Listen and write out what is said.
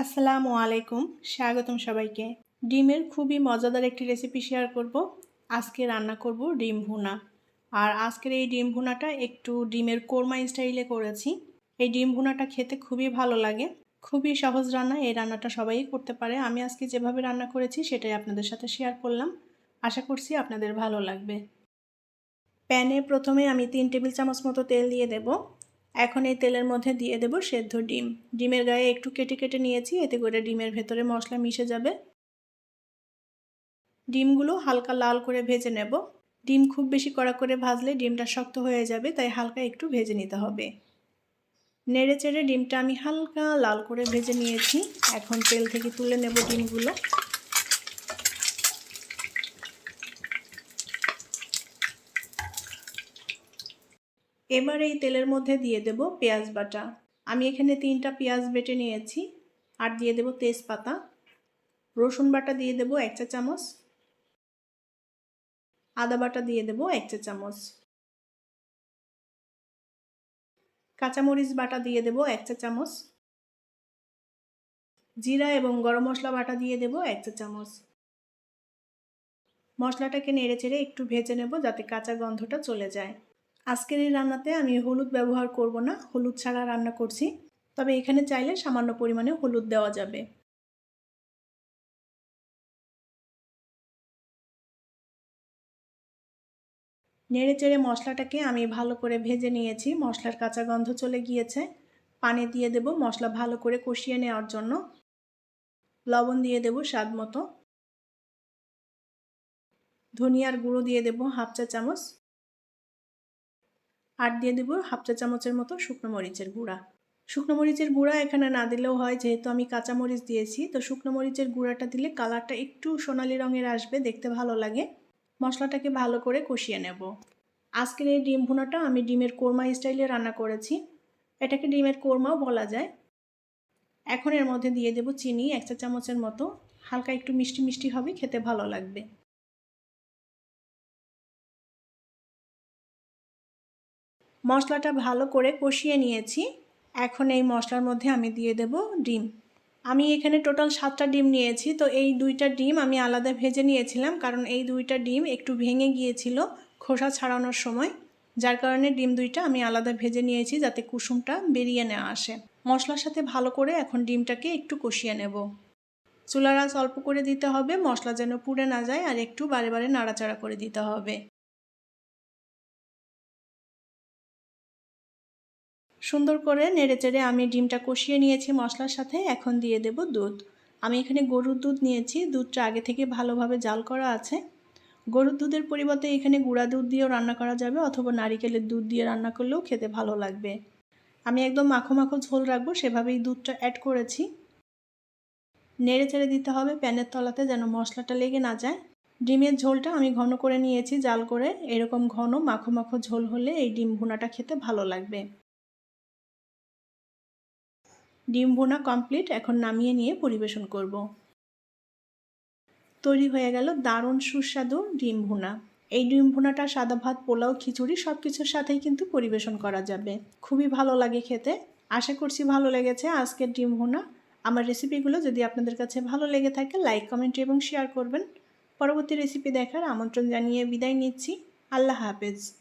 আসসালামু আলাইকুম, স্বাগতম সবাইকে। ডিমের খুবই মজাদার একটি রেসিপি শেয়ার করব। আজকে রান্না করব ডিম ভুনা। আর আজকের এই ডিম ভুনাটা একটু ডিমের কোরমা স্টাইলে করেছি। এই ডিম ভুনাটা খেতে খুবই ভালো লাগে। খুবই সহজ রান্না, এই রান্নাটা সবাই করতে পারে। আমি আজকে যেভাবে রান্না করেছি, সেটাই আপনাদের সাথে শেয়ার করলাম। আশা করছি আপনাদের ভালো লাগবে। প্যানে প্রথমে আমি তিন টেবিল চামচ মতো তেল দিয়ে দেবো। এখন এই তেলের মধ্যে দিয়ে দেব সেদ্ধ ডিম। ডিমের গায়ে একটু কেটে কেটে নিয়েছি, এতে করে ডিমের ভেতরে মশলা মিশে যাবে। ডিমগুলো হালকা লাল করে ভেজে নেব। ডিম খুব বেশি কড়া করে ভাজলে ডিমটা শক্ত হয়ে যাবে, তাই হালকা একটু ভেজে নিতে হবে। নেড়ে চেড়ে ডিমটা আমি হালকা লাল করে ভেজে নিয়েছি। এখন তেল থেকে তুলে নেব ডিমগুলো। এবার এই তেলের মধ্যে দিয়ে দেব পেঁয়াজ বাটা। আমি এখানে তিনটা পেঁয়াজ বেটে নিয়েছি আর দিয়ে দেব তেজপাতা। রসুন বাটা দিয়ে দেব এক চা চামচ। আদা বাটা দিয়ে দেব এক চা চামচ। কাঁচামরিচ বাটা দিয়ে দেব এক চা চামচ। জিরা এবং গরম মশলা বাটা দিয়ে দেব এক চা চামচ। মশলাটাকে নেড়ে চেড়ে একটু ভেজে নেব যাতে কাঁচা গন্ধটা চলে যায়। আজকের এই রান্নাতে আমি হলুদ ব্যবহার করব না, হলুদ ছাড়া রান্না করছি। তবে এখানে চাইলে সামান্য পরিমাণে হলুদ দেওয়া যাবে। নেড়ে চেড়ে মশলাটাকে আমি ভালো করে ভেজে নিয়েছি। মশলার কাঁচা গন্ধ চলে গিয়েছে। পানি দিয়ে দেব মশলা ভালো করে কষিয়ে নেওয়ার জন্য। লবণ দিয়ে দেব স্বাদ মতো। ধনিয়ার গুঁড়ো দিয়ে দেব হাফ চা চামচ। আর দিয়ে দেবো হাফ চা চামচের মতো শুকনো মরিচের গুঁড়া। শুকনো মরিচের গুঁড়া এখানে না দিলেও হয়, যেহেতু আমি কাঁচা মরিচ দিয়েছি। তো শুকনো মরিচের গুঁড়াটা দিলে কালারটা একটু সোনালি রঙের আসবে, দেখতে ভালো লাগে। মশলাটাকে ভালো করে কষিয়ে নেব। আজকের এই ডিম ভুনাটা আমি ডিমের কোরমা স্টাইলে রান্না করেছি। এটাকে ডিমের কোরমাও বলা যায়। এখন এর মধ্যে দিয়ে দেব চিনি, এক চা চামচের মতো। হালকা একটু মিষ্টি মিষ্টি হবে, খেতে ভালো লাগবে। মশলাটা ভালো করে কষিয়ে নিয়েছি। এখন এই মশলার মধ্যে আমি দিয়ে দেব ডিম। আমি এখানে টোটাল সাতটা ডিম নিয়েছি, তো এই দুইটা ডিম আমি আলাদা ভেজে নিয়েছিলাম কারণ এই দুইটা ডিম একটু ভেঙে গিয়েছিল খোসা ছাড়ানোর সময়। যার কারণে ডিম দুইটা আমি আলাদা ভেজে নিয়েছি যাতে কুসুমটা বেরিয়ে নেওয়া আসে। মশলার সাথে ভালো করে এখন ডিমটাকে একটু কষিয়ে নেব। চুলার আঁচ অল্প করে দিতে হবে, মশলা যেন পুড়ে না যায় আর একটু বারে বারে নাড়াচাড়া করে দিতে হবে। সুন্দর করে নেড়ে চেড়ে আমি ডিমটা কষিয়ে নিয়েছি মশলার সাথে, এখন দিয়ে দেব দুধ। আমি এখানে গরুর দুধ নিয়েছি, দুধটা আগে থেকে ভালোভাবে জাল করা আছে। গরুর দুধের পরিবর্তে এখানে গুঁড়া দুধ দিয়েও রান্না করা যাবে অথবা নারিকেলের দুধ দিয়ে রান্না করলেও খেতে ভালো লাগবে। আমি একদম মাখো মাখো ঝোল রাখব, সেভাবেই দুধটা অ্যাড করেছি। নেড়ে চেড়ে দিতে হবে প্যানের তলাতে যেন মশলাটা লেগে না যায়। ডিমের ঝোলটা আমি ঘন করে নিয়েছি জাল করে, এরকম ঘন মাখো মাখো ঝোল হলে এই ডিম ভুনাটা খেতে ভালো লাগবে। ডিম ভুনা কমপ্লিট এখন নামিয়ে নিয়ে পরিবেশন করব। তৈরি হয়ে গেল দারুণ সুস্বাদু ডিম ভুনা। এই ডিম ভুনাটা সাদা ভাত, পোলাও, খিচুড়ি সব কিছুর সাথেই কিন্তু পরিবেশন করা যাবে। খুবই ভালো লাগে খেতে। আশা করছি ভালো লেগেছে আজকের ডিম ভুনা। আমার রেসিপিগুলো যদি আপনাদের কাছে ভালো লেগে থাকে লাইক কমেন্ট এবং শেয়ার করবেন। পরবর্তী রেসিপি দেখার আমন্ত্রণ জানিয়ে বিদায় নিচ্ছি। আল্লাহ হাফেজ।